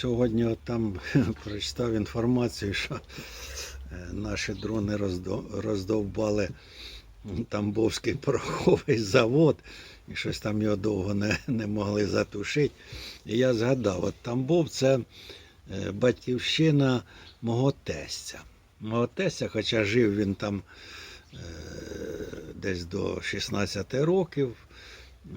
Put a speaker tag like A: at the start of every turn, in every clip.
A: Сьогодні от там прочитав інформацію, що е, наші дрони роздовбали Тамбовський пороховий завод, і щось там його довго не, не могли затушити. І я згадав, от Тамбов це е, батьківщина мого тестя. Мого тестя, хоча жив він там е, десь до 16 років,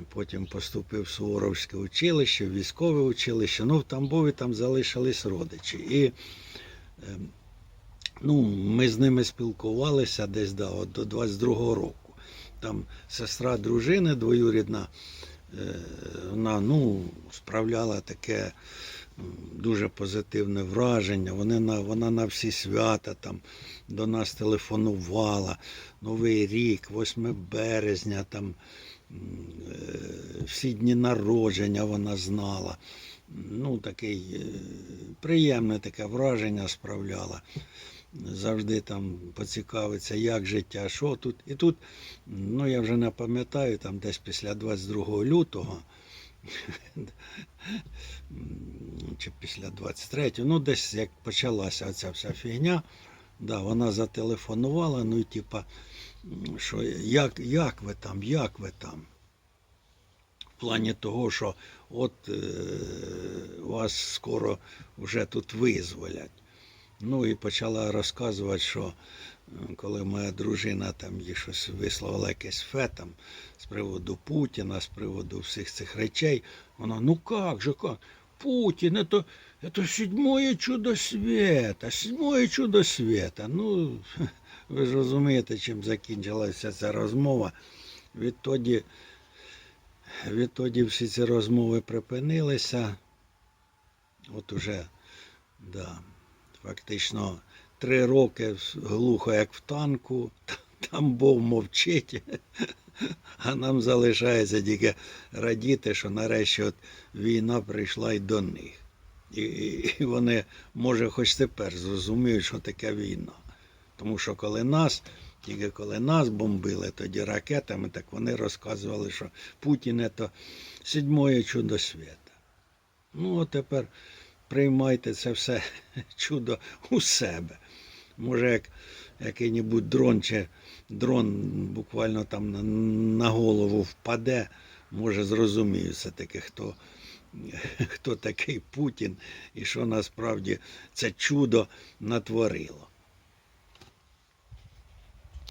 A: потім поступив в Суворовське училище, в військове училище. Ну, в Тамбові там залишились родичі. І е, ну, ми з ними спілкувалися десь да, от до 22-го року. Там сестра дружини двоюрідна, е, вона ну, справляла таке дуже позитивне враження. Вони на, вона на всі свята там до нас телефонувала. Новий рік, 8 березня, там е, всі дні народження вона знала. Ну, такий е, приємне таке враження справляла. Завжди там поцікавиться, як життя, що тут. І тут, ну я вже не пам'ятаю, там десь після 22 лютого, чи після 23, ну десь як почалася ця вся фігня, да, вона зателефонувала, ну і типа, що як, як ви там, як ви там? В плані того, що от е, вас скоро вже тут визволять. Ну і почала розказувати, що е, коли моя дружина там їй щось висловила якесь фе там, з приводу Путіна, з приводу всіх цих речей, вона, ну як же, як? Путін, это, это седьмое чудо света, седьмое чудо света. Ну, ви ж розумієте, чим закінчилася ця розмова. Відтоді, відтоді всі ці розмови припинилися. От уже, да, фактично три роки глухо, як в танку, там Бог мовчить, а нам залишається тільки радіти, що нарешті от війна прийшла й до них. І, і і вони, може, хоч тепер зрозуміють, що таке війна. Тому що коли нас, тільки коли нас бомбили тоді ракетами, так вони розказували, що Путін це седьмое чудо світа. Ну, а тепер приймайте це все чудо у себе. Може, як який-небудь дрон чи дрон буквально там на, голову впаде, може зрозумію все-таки, хто, хто такий Путін і що насправді це чудо натворило.